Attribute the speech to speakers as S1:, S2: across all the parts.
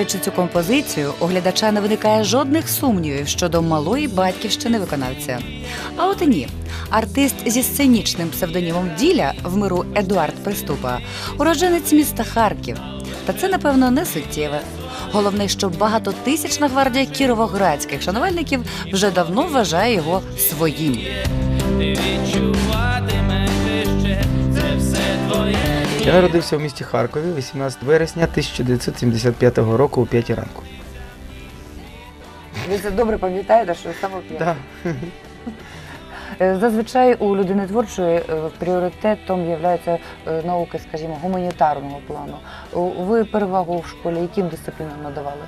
S1: Слухаючи цю композицію, у глядача не виникає жодних сумнівів щодо малої батьківщини виконавця. А от і ні. Артист зі сценічним псевдонімом Діля в миру Едуард Приступа, уродженець міста Харків. Та це, напевно, не суттєве. Головне, що багатотисячна гвардія кіровоградських шанувальників вже давно вважає його своїм.
S2: ти
S3: Я народився в місті Харкові 18 вересня 1975 року о 5 ранку.
S1: Ви це добре пам'ятаєте, що саме
S3: Да.
S1: Е, Зазвичай у людини творчої е, пріоритетом є науки, скажімо, гуманітарного плану. Ви перевагу в школі яким дисциплінам надавали?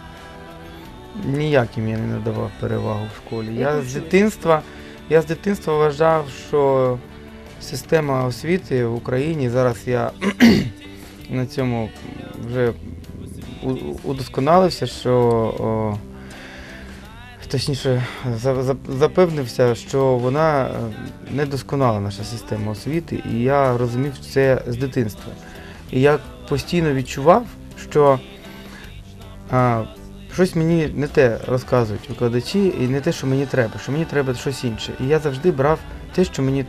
S3: Ніяким я не надавав перевагу в школі. Я з дитинства, я з дитинства вважав, що система освіти в Україні зараз я на цьому вже удосконалився, що о, точніше за- за- запевнився, що вона е, недосконала наша система освіти, і я розумів це з дитинства. І я постійно відчував, що а, щось мені не те розказують викладачі, і не те, що мені треба, що мені треба щось інше. І я завжди брав те, що мені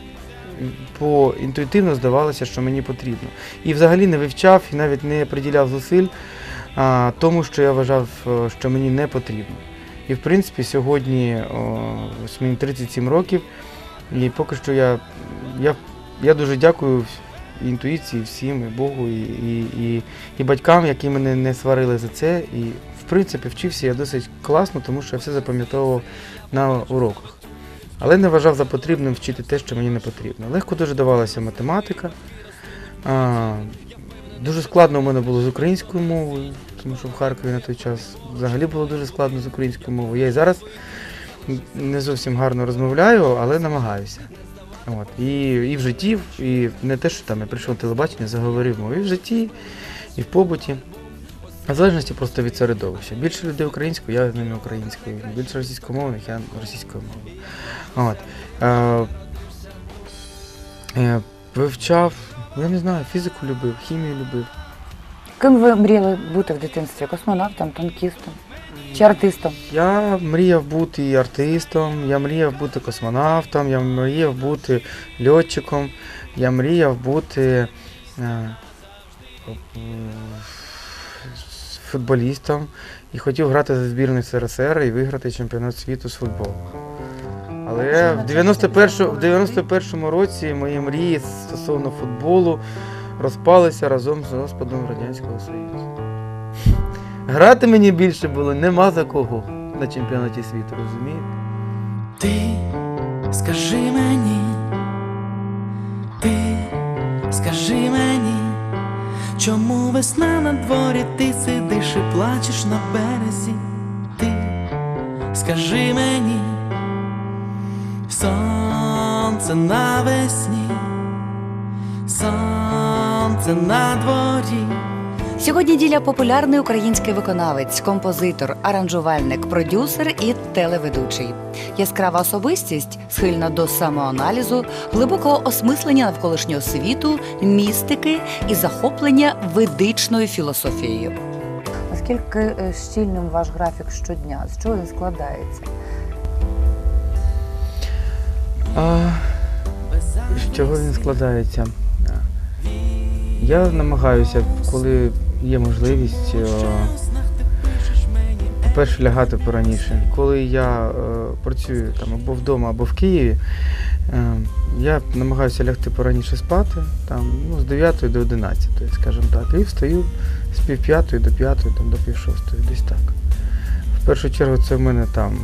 S3: по інтуїтивно здавалося, що мені потрібно. І взагалі не вивчав і навіть не приділяв зусиль а, тому, що я вважав, е, що мені не потрібно. І в принципі сьогодні о, мені 37 років, і поки що я, я, я дуже дякую інтуїції всім, і Богу, і, і, і, і батькам, які мене не сварили за це. І в принципі вчився я досить класно, тому що я все запам'ятовував на уроках. Але не вважав за потрібним вчити те, що мені не потрібно. Легко дуже давалася математика. А, дуже складно у мене було з українською мовою, тому що в Харкові на той час взагалі було дуже складно з українською мовою. Я і зараз не зовсім гарно розмовляю, але намагаюся. От. І, і в житті, і не те, що там я прийшов на телебачення, заговорив мову, і в житті, і в побуті. В залежності просто від середовища. Більше людей українською, я з ними українською. Більше російськомовних, я російською мовою. От. Е, е, вивчав, я не знаю, фізику любив, хімію любив.
S1: Ким ви мріяли бути в дитинстві? Космонавтом, танкістом чи артистом?
S3: Я мріяв бути і артистом, я мріяв бути космонавтом, я мріяв бути льотчиком, я мріяв бути е, е, футболістом і хотів грати за збірну СРСР і виграти чемпіонат світу з футболу. Але в 91, в 91 році мої мрії стосовно футболу розпалися разом з розпадом Радянського Союзу. Грати мені більше було нема за кого на чемпіонаті світу, розумієте?
S2: Ти скажи мені, ти скажи мені, чому весна на дворі ти сидиш і плачеш на березі. Ти скажи мені, сонце навесні, сонце на дворі.
S1: Сьогодні діля популярний український виконавець, композитор, аранжувальник, продюсер і телеведучий. Яскрава особистість, схильна до самоаналізу, глибокого осмислення навколишнього світу, містики і захоплення ведичною філософією. Наскільки е, щільним ваш графік щодня? З чого він складається?
S3: А, з чого він складається? Я намагаюся, коли є можливість, е, по-перше, лягати пораніше. Коли я е, працюю там або вдома, або в Києві, е, я намагаюся лягти пораніше спати, там, ну, з 9 до 11, скажімо так, і встаю з пів п'ятої до п'ятої, там, до пів шостої, десь так. В першу чергу це в мене там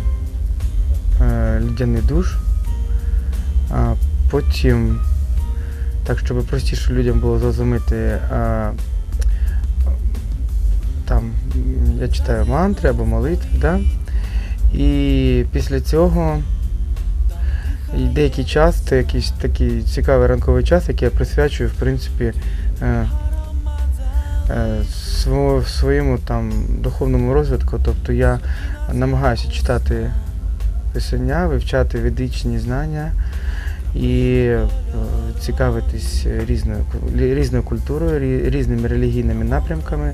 S3: лідяний душ, а потім, так, щоб простіше людям було зрозуміти, там я читаю мантри або молитви, да? і після цього деякий час, це якийсь такий цікавий ранковий час, який я присвячую, в принципі, е, е, своєму там духовному розвитку. Тобто я намагаюся читати писання, вивчати ведичні знання і е, цікавитись різною, різною культурою, різними релігійними напрямками.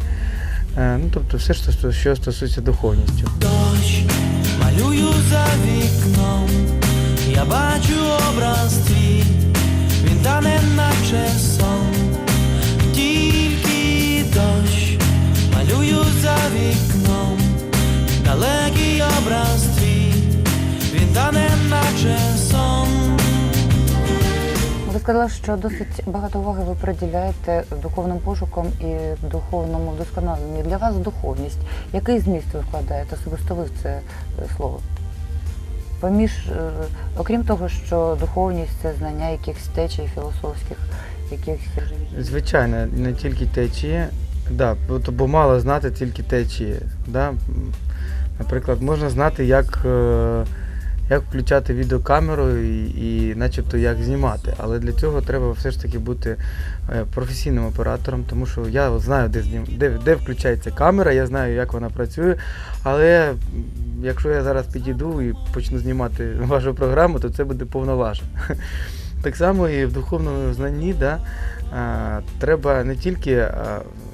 S3: Е, Ну, тобто все, що, що стосується духовністю.
S2: Дощ малюю за вікном, я бачу образ твій,
S1: сказали, що досить багато уваги ви приділяєте духовним пошукам і духовному вдосконаленню. Для вас духовність. Який зміст ви вкладаєте особисто ви в це е, слово? Поміж, е, окрім того, що духовність це знання якихось течій філософських, якихось
S3: Звичайно, не тільки течії, да, бо, бо мало знати тільки течії. Да? Наприклад, можна знати, як, е, як включати відеокамеру і, і начебто як знімати. Але для цього треба все ж таки бути е, професійним оператором, тому що я знаю, де, знім, де, де включається камера, я знаю, як вона працює. Але якщо я зараз підійду і почну знімати вашу програму, то це буде повноважа. Так само і в духовному знанні, да, е, треба не тільки е,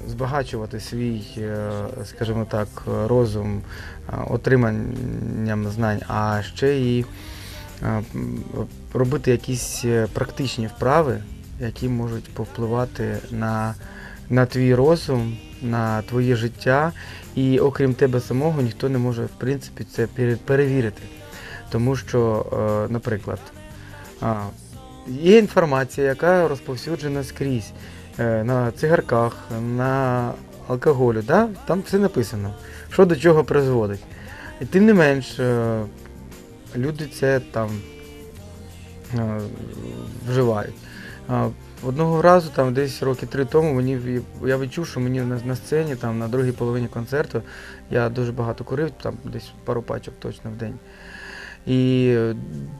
S3: збагачувати свій, е, скажімо так, розум е, отриманням знань, а ще і е, робити якісь практичні вправи, які можуть повпливати на, на твій розум, на твоє життя. І окрім тебе самого, ніхто не може, в принципі, це перевірити. Тому що, наприклад, Є інформація, яка розповсюджена скрізь на цигарках, на алкоголю. Да? Там все написано, що до чого призводить. І тим не менш, е, люди це там е, вживають. Одного разу, там десь роки три тому, мені я відчув, що мені на, на сцені, там на другій половині концерту, я дуже багато курив, там десь пару пачок точно в день. І е,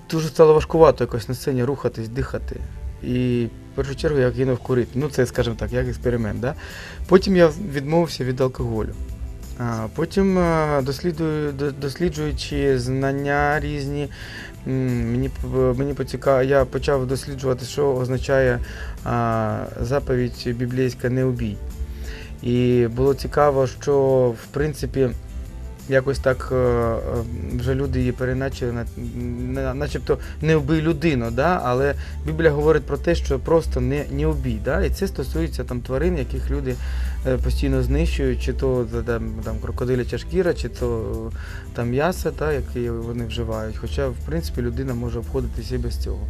S3: дуже стало важкувато якось на сцені рухатись, дихати. І в першу чергу я кинув курити. Ну, це, скажімо так, як експеримент. Да? Потім я відмовився від алкоголю. Потім, досліджуючи знання різні, мені, мені поцікав, я почав досліджувати, що означає а, заповідь біблійська не убій. І було цікаво, що в принципі якось так е, е, вже люди її на- начебто не вбий людину, да? але Біблія говорить про те, що просто не, не убій. Да? І це стосується там тварин, яких люди е, постійно знищують, чи то там, крокодиляча шкіра, чи то м'ясо, яке вони вживають. Хоча, в принципі, людина може обходитися і без цього.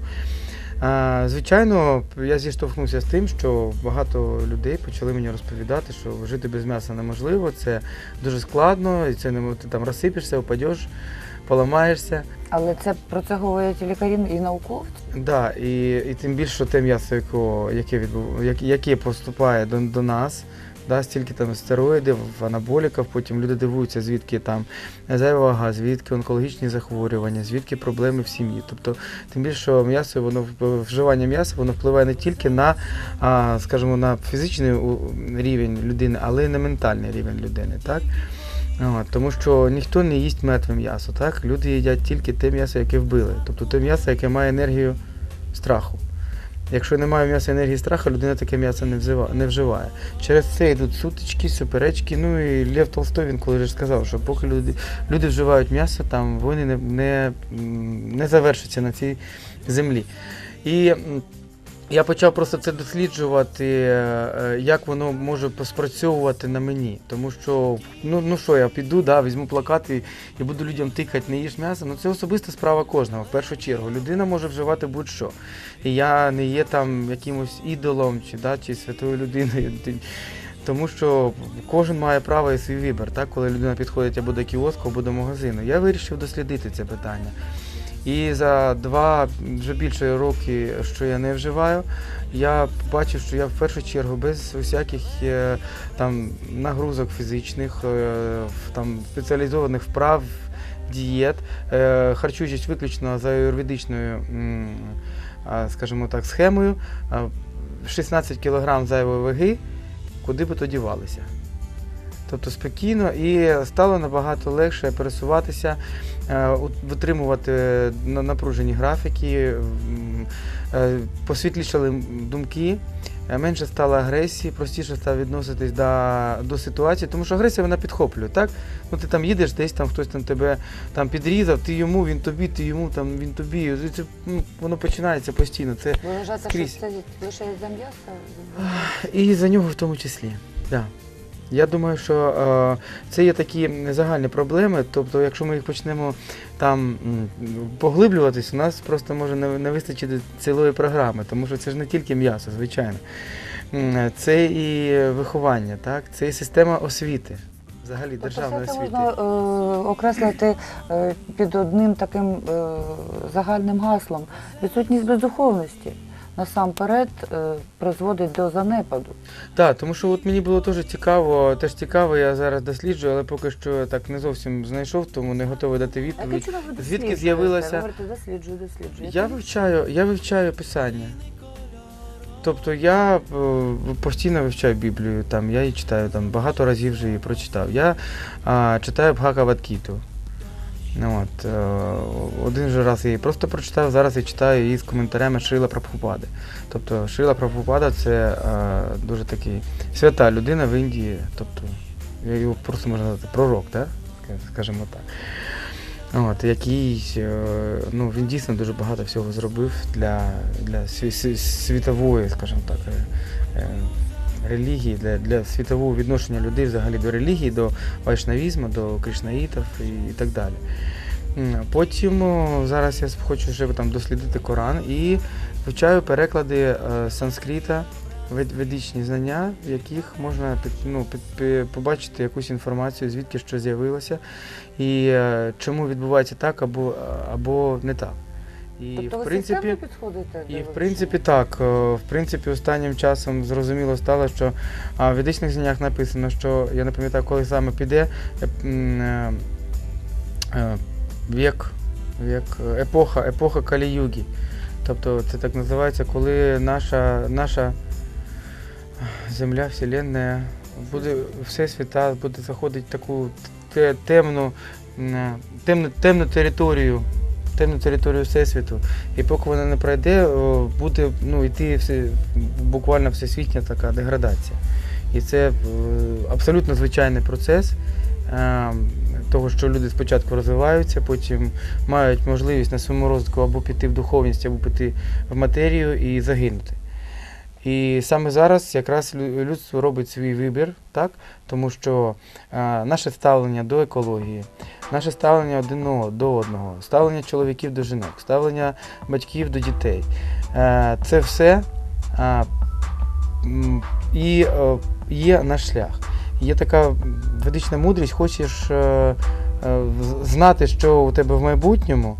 S3: Звичайно, я зіштовхнувся з тим, що багато людей почали мені розповідати, що жити без м'яса неможливо, це дуже складно, і це не ти там розсипешся, упадеш, поламаєшся.
S1: Але це про це говорять і лікарі і науковці.
S3: Да, і, і тим більше що те м'ясо, яке, яке, яке поступає до, до нас, да, стільки там стероїдів, анаболіків, потім люди дивуються, звідки там зайва вага, звідки онкологічні захворювання, звідки проблеми в сім'ї. Тобто, тим більше, м'ясо, воно вживання м'яса воно впливає не тільки на, скажімо, на фізичний рівень людини, але й на ментальний рівень людини. Так? Тому що ніхто не їсть мертве м'ясо, так? Люди їдять тільки те м'ясо, яке вбили. Тобто те м'ясо, яке має енергію страху. Якщо немає м'яса енергії страху, людина таке м'ясо не, вживає. Через це йдуть сутички, суперечки. Ну і Лев Толстой він коли ж сказав, що поки люди, люди вживають м'ясо, там вони не, не, не завершаться на цій землі. І я почав просто це досліджувати, е, як воно може спрацьовувати на мені. Тому що, ну, ну що, я піду, да, візьму плакат і, і буду людям тикати, не їж м'ясо. Ну це особиста справа кожного, в першу чергу. Людина може вживати будь-що. І я не є там якимось ідолом чи, да, чи святою людиною. Тому що кожен має право і свій вибір, так, коли людина підходить або до кіоску, або до магазину. Я вирішив дослідити це питання. І за два вже більше роки, що я не вживаю, я побачив, що я в першу чергу без усяких е, там нагрузок фізичних, е, там спеціалізованих вправ, дієт, е, харчуючись виключно за юридичною, скажімо так, схемою, а, 16 кг зайвої ваги, куди би то дівалися. Тобто спокійно і стало набагато легше пересуватися, витримувати напружені графіки, е, посвітлішали думки, е, менше стало агресії, простіше став відноситись до, до ситуації, тому що агресія вона підхоплює, так? Ну ти там їдеш, десь там хтось там тебе там підрізав, ти йому, він тобі, ти йому, там він тобі. Це, ну, воно починається постійно. Це
S1: Ви вважаєте,
S3: Скрізь.
S1: що це лише за м'ясо?
S3: і за нього в тому числі. Да. Я думаю, що е, це є такі загальні проблеми. Тобто, якщо ми їх почнемо там поглиблюватись, у нас просто може не, вистачити цілої програми, тому що це ж не тільки м'ясо, звичайно. Це і виховання, так? це і система освіти, взагалі державної
S1: це
S3: освіти.
S1: можна е, окреслити е, під одним таким е, загальним гаслом. Відсутність бездуховності насамперед е, призводить до занепаду.
S3: Так, тому що от мені було теж цікаво, теж цікаво, я зараз досліджую, але поки що так не зовсім знайшов, тому не готовий дати відповідь. Звідки з'явилася-
S1: говорите, досліджую, досліджую.
S3: Я вивчаю, я вивчаю писання. Тобто я е, постійно вивчаю Біблію, там, я її читаю, там, багато разів вже її прочитав. Я а, читаю Бхагавадгіту. Ну, от, е, один же раз я її просто прочитав, зараз я читаю її з коментарями Шрила Прабхупади. Тобто Шрила Прабхупада це е, дуже такий свята людина в Індії. Тобто, його просто можна назвати пророк, так? скажімо так. От, який, е, ну, він дійсно дуже багато всього зробив для, для сві- сві- світової, скажімо так, е, релігії, для, для світового відношення людей взагалі до релігії, до вайшнавізму, до кришнаїтів і, і так далі. Потім зараз я хочу вже там дослідити Коран і вивчаю переклади е, санскрита, ведичні знання, в яких можна під, ну, під, пі- побачити якусь інформацію, звідки що з'явилося, і е, чому відбувається так або, або не так. І
S1: Тобто
S3: в
S1: ви
S3: принципі.
S1: системно підходите до
S3: І в
S1: вивчення?
S3: принципі так. е, В принципі, останнім часом зрозуміло стало, що а, в ведичних знаннях написано, що я не пам'ятаю, коли саме піде е, м, е, е, вік, вік, е, епоха, епоха Калі-югі. Тобто це так називається, коли наша, наша земля, вселенная, буде всесвіта буде заходити в таку те- темну, м, темну, темну територію темну територію Всесвіту. І поки вона не пройде, буде ну, йти все, буквально всесвітня така деградація. І це е, абсолютно звичайний процес е, того, що люди спочатку розвиваються, потім мають можливість на своєму розвитку або піти в духовність, або піти в матерію і загинути. І саме зараз якраз людство робить свій вибір, так? тому що е, наше ставлення до екології, наше ставлення один до одного, ставлення чоловіків до жінок, ставлення батьків до дітей. Е, Це все е, і е, є наш шлях. Є така ведична мудрість, хочеш е, е, знати, що у тебе в майбутньому.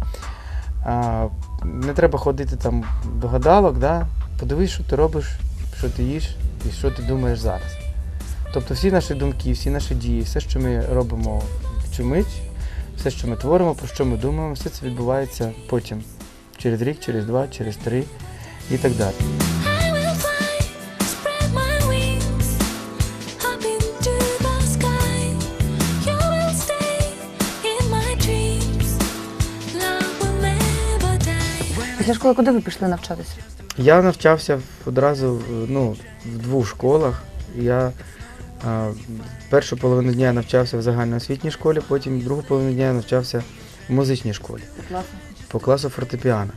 S3: е, Не треба ходити там до гадалок, да? Подивись, що ти робиш, що ти їш і що ти думаєш зараз. Тобто всі наші думки, всі наші дії, все, що ми робимо в цю мить, все, що ми творимо, про що ми думаємо, все це відбувається потім. Через рік, через два, через три і так далі.
S1: Після школи куди ви пішли навчатися?
S3: Я навчався одразу ну, в двох школах. Я а, першу половину дня навчався в загальноосвітній школі, потім другу половину дня я навчався в музичній школі.
S1: Класно.
S3: по класу фортепіано.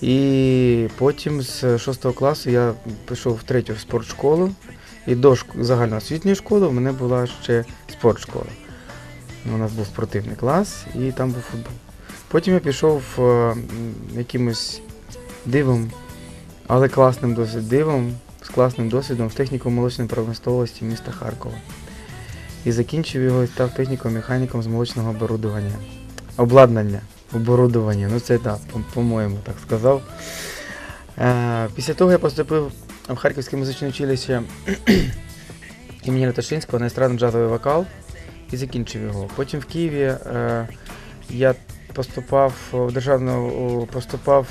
S3: І потім з 6 класу я пішов в третю спортшколу. І до загальноосвітньої школи в мене була ще спортшкола. У нас був спортивний клас і там був футбол. Потім я пішов е, якимось дивом, але класним досить дивом, з класним досвідом в техніку молочної промисловості міста Харкова. І закінчив його і став техніко-механіком з молочного оборудування. Обладнання оборудування. Ну це так, по- по-моєму, так сказав. Е, після того я поступив в Харківське музичне училище імені Ляташинського на естрадно-джазовий вокал і закінчив його. Потім в Києві е, я поступав в державну, поступав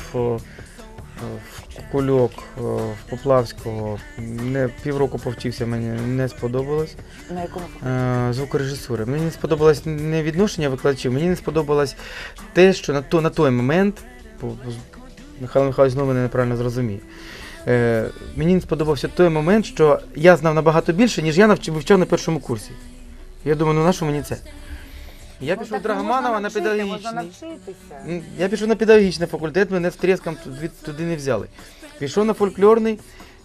S3: Кульок, в Поплавського. Не, півроку повчився, мені не сподобалось
S1: На якому
S3: е, звукорежисури. Мені не сподобалось не відношення викладачів, мені не сподобалось те, що на, то, на той момент, Михайло Михайлович знову мене неправильно зрозуміє. Е, мені сподобався той момент, що я знав набагато більше, ніж я навчив вивчав на першому курсі. Я думаю, ну на що мені це? Я
S1: Ну,
S3: пішов в Драгоманова на педагогічний. М, Я пішов на педагогічний факультет, мене з треском туди, туди не взяли. Пішов на фольклорний,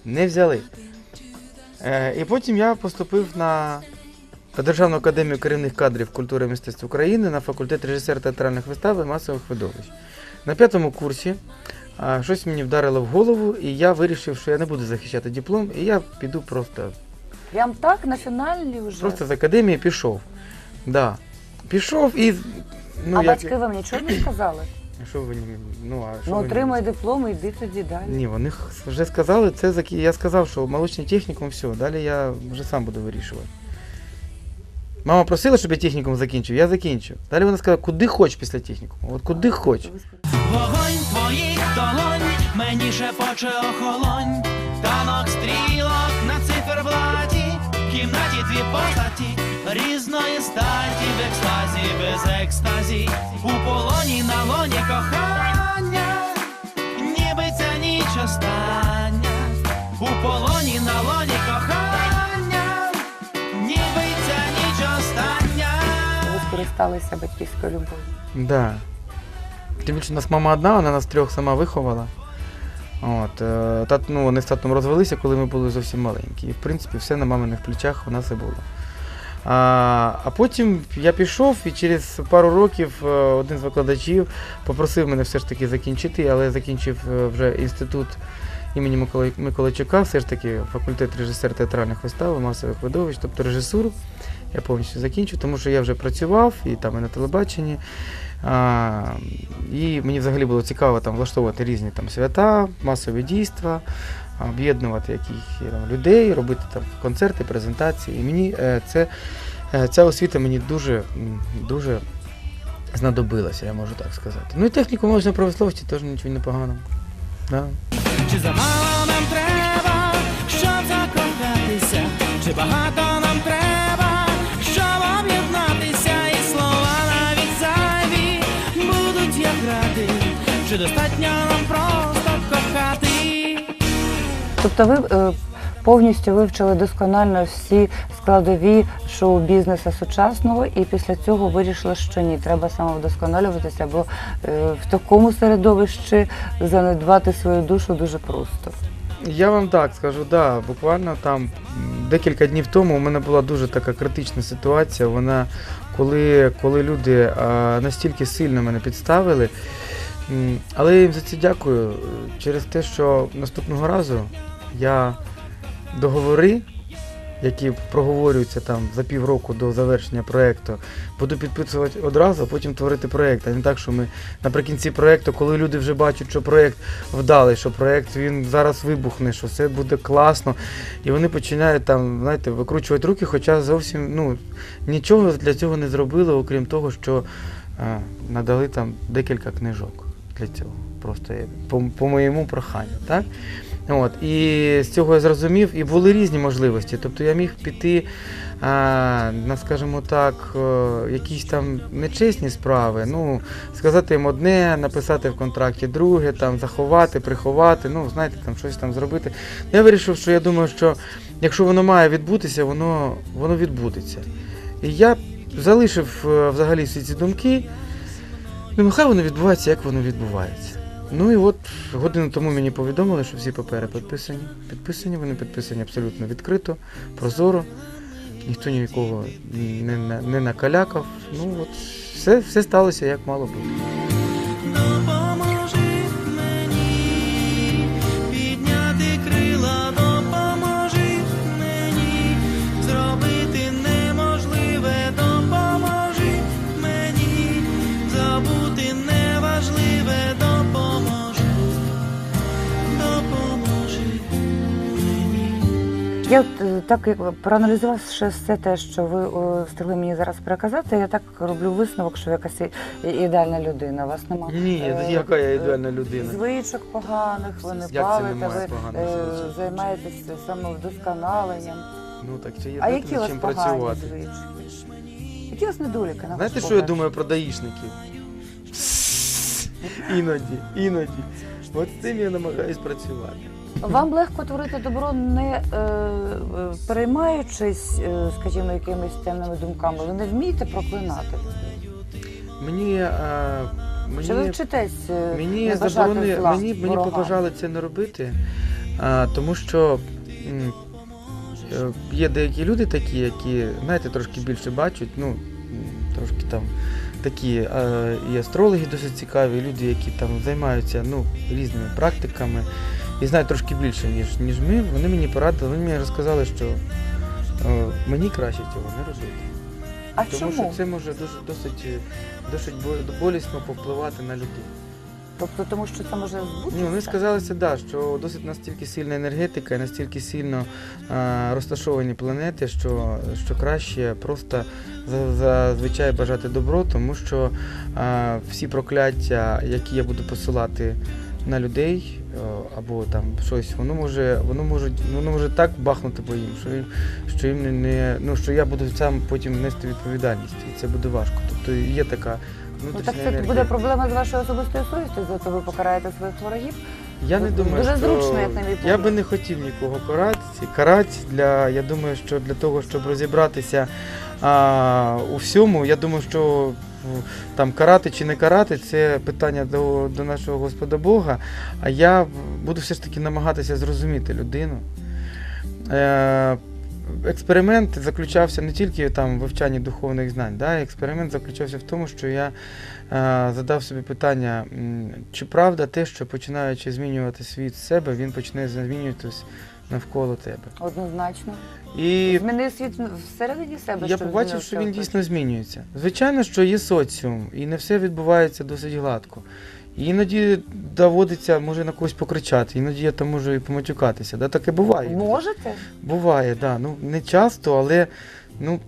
S3: не взяли. Е, і потім я поступив на Державну академію керівних кадрів культури і мистецтв України на факультет режисер театральних вистав і масових видовищ. На п'ятому курсі а, щось мені вдарило в голову, і я вирішив, що я не буду захищати диплом, і я піду просто
S1: Прям так на фіналі вже.
S3: Просто з академії пішов. Да. Пішов і. Ну,
S1: а
S3: як...
S1: батьки вам нічого не сказали?
S3: А Що ви ну, а що
S1: Ну
S3: ви
S1: отримай диплом і йди тоді далі.
S3: Ні, вони х- вже сказали, це закі... я сказав, що молочний технікум, все, далі я вже сам буду вирішувати. Мама просила, щоб я технікум закінчив, я закінчив. Далі вона сказала, куди хоч після технікуму. От куди хоч.
S2: Вогонь твоїх долонь, мені шепоче охолонь, танок стрілок на циферблаті, в кімнаті дві постаті, різної статі, в екстазі, без екстазі, у полоні на лоні кохання, ніби ця ніч остання, у полоні на лоні кохання, ніби ця ніч остання.
S1: Ви скористалися батьківською любов'ю.
S3: Да. Тим більше у нас мама одна, вона нас трьох сама виховала. От, е, тат, ну, вони з татом розвелися, коли ми були зовсім маленькі. І в принципі все на маминих плечах у нас і було. А, а потім я пішов і через пару років е, один з викладачів попросив мене все ж таки закінчити, але закінчив е, вже інститут імені Микола, Миколайчука, все ж таки факультет режисер театральних вистав, масових видовищ, тобто режисуру. Я повністю закінчив, тому що я вже працював і там і на телебаченні. А, і мені взагалі було цікаво там влаштовувати різні там свята, масові дійства, об'єднувати яких там, людей, робити там концерти, презентації. І мені е, це, е, ця освіта мені дуже, дуже знадобилася, я можу так сказати. Ну і техніку можна промисловості теж нічого непоганого. Да.
S2: Чи замало нам треба, щоб закохатися? Чи багато нам треба, щоб об'єднатися? І слова навіть зайві будуть як. Чи достатньо нам кохати?
S1: Тобто ви е, повністю вивчили досконально всі складові шоу-бізнесу сучасного, і після цього вирішили, що ні, треба самовдосконалюватися, бо е, в такому середовищі занедбати свою душу дуже просто.
S3: Я вам так скажу, да, буквально там декілька днів тому у мене була дуже така критична ситуація. Вона, коли, коли люди а, настільки сильно мене підставили. Але я їм за це дякую е, через те, що наступного разу я договори, які проговорюються там за півроку до завершення проєкту, буду підписувати одразу, а потім творити проєкт. А не так, що ми наприкінці проєкту, коли люди вже бачать, що проєкт вдалий, що проєкт він зараз вибухне, що все буде класно. І вони починають там, знаєте, викручувати руки, хоча зовсім ну, нічого для цього не зробили, окрім того, що а, надали там декілька книжок для цього. Просто по, по моєму проханню. Так? От, і з цього я зрозумів, і були різні можливості. Тобто я міг піти а, на, скажімо так, е, якісь там нечесні справи. Ну, сказати їм одне, написати в контракті друге, там, заховати, приховати, ну, знаєте, там щось там зробити. Я вирішив, що я думаю, що якщо воно має відбутися, воно, воно відбудеться. І я залишив е, взагалі всі ці думки. Ну, нехай воно відбувається, як воно відбувається. Ну і от годину тому мені повідомили, що всі папери підписані. Підписані, вони підписані абсолютно відкрито, прозоро. Ніхто нікого не, не накалякав. Ну от все, все сталося як мало бути.
S1: Так як проаналізувавши все те, що ви е, встигли мені зараз переказати, я так роблю висновок, що якась ідеальна людина. У вас нема
S3: Ні,
S1: е,
S3: яка я ідеальна людина.
S1: звичок поганих, ви не палите, ви е, займаєтеся самовдосконаленням.
S3: Ну так чи є
S1: А які у вас
S3: чим працювати?
S1: звички? Які у вас недоліки? на
S3: Знаєте, що я думаю про даїшників? Іноді, іноді. От з цим я намагаюсь працювати.
S1: Вам легко творити добро, не е, е, переймаючись, е, скажімо, якимись темними думками. Ви не вмієте проклинати.
S3: Мені, е, мені,
S1: Чи ви вчитесь е,
S3: мені
S1: не бажати
S3: заборони,
S1: зла
S3: мені, мені
S1: ворогам?
S3: побажали це не робити, а, тому що м, е, є деякі люди такі, які, знаєте, трошки більше бачать, ну, м, трошки там такі е, і астрологи досить цікаві, люди, які там займаються ну, різними практиками і знають трошки більше, ніж, ніж ми. Вони мені порадили, вони мені розказали, що е, мені краще цього не робити.
S1: А
S3: Тому
S1: чому?
S3: що це може дуже досить, е, досить болісно попливати на людей.
S1: Тобто, тому що це може збутися?
S3: Ну, вони сказали, це, да, що досить настільки сильна енергетика і настільки сильно а, розташовані планети, що, що краще просто зазвичай бажати добро, тому що а, всі прокляття, які я буду посилати на людей або там щось, воно може, воно може, воно може так бахнути по їм, що їм, що їм не- не ну що я буду сам потім нести відповідальність, і це буде важко. Тобто є така
S1: Ну так це
S3: енергія.
S1: буде проблема з вашою особистою совістю, зато ви покараєте своїх ворогів.
S3: Я не
S1: Дуже
S3: думаю, що...
S1: зручно, як на мій
S3: я би не хотів нікого карати. Карати для я думаю, що для того, щоб розібратися а, у всьому, я думаю, що там карати чи не карати, це питання до, до нашого Господа Бога. А я буду все ж таки намагатися зрозуміти людину. Е, Експеримент заключався не тільки там в вивчанні духовних знань, да? експеримент заключався в тому, що я е, задав собі питання, чи правда те, що починаючи змінювати світ з себе, він почне змінюватись навколо тебе.
S1: Однозначно.
S3: І
S1: Змінив світ всередині себе.
S3: я побачив, що він дійсно змінюється. Звичайно, що є соціум, і не все відбувається досить гладко. І Іноді доводиться, може, на когось покричати, іноді я там можу і поматюкатися. Да? Таке буває.
S1: Можете?
S3: Буває, да. Ну, не часто, але ну,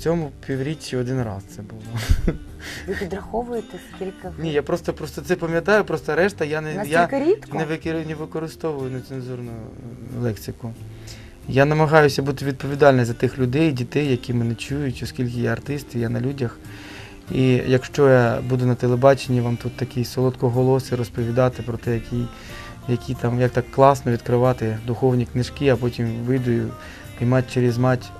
S3: цьому півріччі один раз це було.
S1: Ви підраховуєте, скільки ви?
S3: Ні, я просто, просто це пам'ятаю, просто решта я не, я
S1: Настільки рідко?
S3: не, викер- не використовую нецензурну е, лексику. Я намагаюся бути відповідальним за тих людей, дітей, які мене чують, оскільки я артист, і я на людях. І якщо я буду на телебаченні вам тут такий солодкоголосий розповідати про те, які, які там, як так класно відкривати духовні книжки, а потім вийду і мать через мать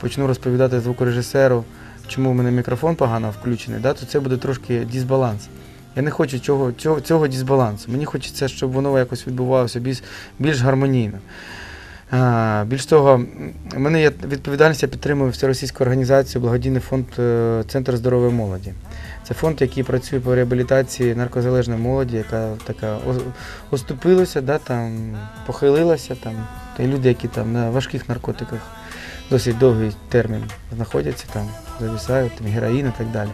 S3: почну розповідати звукорежисеру, чому в мене мікрофон погано включений, да, то це буде трошки дисбаланс. Я не хочу цього, цього, цього дисбалансу. Мені хочеться, щоб воно якось відбувалося більш, більш гармонійно. А, більш того, в мене є відповідальність, я підтримую всеросійську організацію Благодійний фонд е, Центр здорової молоді. Це фонд, який працює по реабілітації наркозалежної молоді, яка така оступилася, да, там, похилилася. Там, та люди, які там на важких наркотиках досить довгий термін знаходяться, там, завісають, там, героїн і так далі.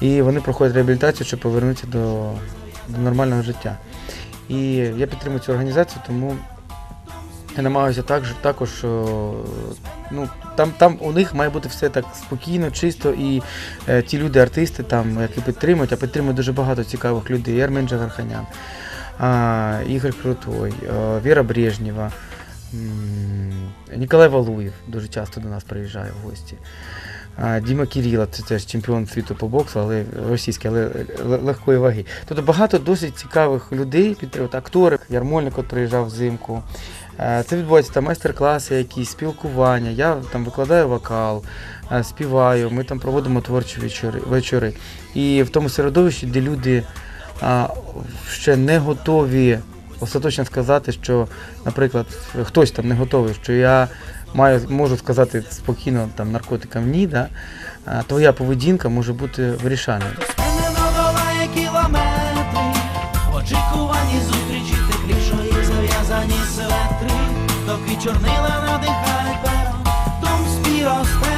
S3: І вони проходять реабілітацію, щоб повернутися до, до нормального життя. І я підтримую цю організацію, тому я намагаюся також, також ну, там, там у них має бути все так спокійно, чисто, і е, ті люди, артисти, там, які підтримують, а підтримують дуже багато цікавих людей. Ермен Джагарханян, Ігор Крутой, Віра Брежнєва, Ніколай Валуєв дуже часто до нас приїжджає в гості. Діма Кіріла, це теж чемпіон світу по боксу, але російський, але легкої ваги. Тобто багато досить цікавих людей підтримують. Актори, Ярмольник от приїжджав взимку. Це відбуваються майстер-класи, якісь спілкування. Я там викладаю вокал, співаю. Ми там проводимо творчі вечори. вечори. І в тому середовищі, де люди ще не готові остаточно сказати, що, наприклад, хтось там не готовий, що я маю, можу сказати спокійно там наркотикам ні, да? твоя поведінка може бути вирішальною.
S2: В зустрічі теплішої зав'язані селектри, доки чорнила надихають перо, дум спіросфера.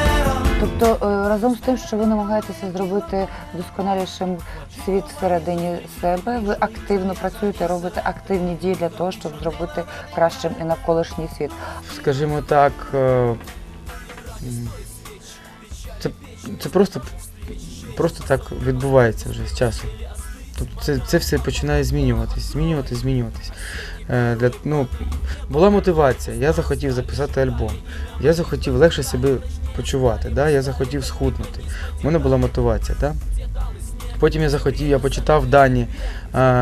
S1: Тобто е, разом з тим, що ви намагаєтеся зробити досконалішим світ всередині себе, ви активно працюєте, робите активні дії для того, щоб зробити кращим і навколишній світ.
S3: скажімо так, е, це, це просто, просто так відбувається вже з часом. Тобто це, це все починає змінюватись, змінюватись, змінюватись. Е, для, ну, була мотивація, я захотів записати альбом, я захотів легше себе почувати, да? я захотів схуднути. У мене була мотивація. Да? Потім я захотів, я почитав дані,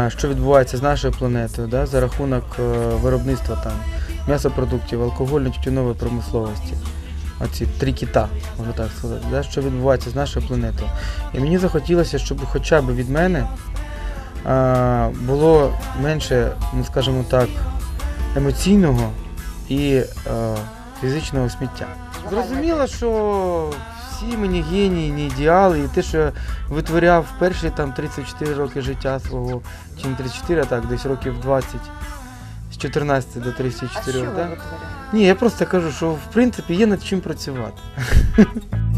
S3: що відбувається з нашою планетою да, за рахунок е, виробництва там, м'ясопродуктів, алкогольно-тютюнової промисловості. Оці три кіта, можна так сказати, да, що відбувається з нашою планетою. І мені захотілося, щоб хоча б від мене було менше, ну скажімо так, емоційного і е, фізичного сміття. Зрозуміло, що всі мені генії, не ідеали, і те, що я витворяв перші там 34 роки життя свого, чи не 34, а так, десь років 20, з 14 до 34. да? Ні, я просто кажу, що в принципі є над чим працювати.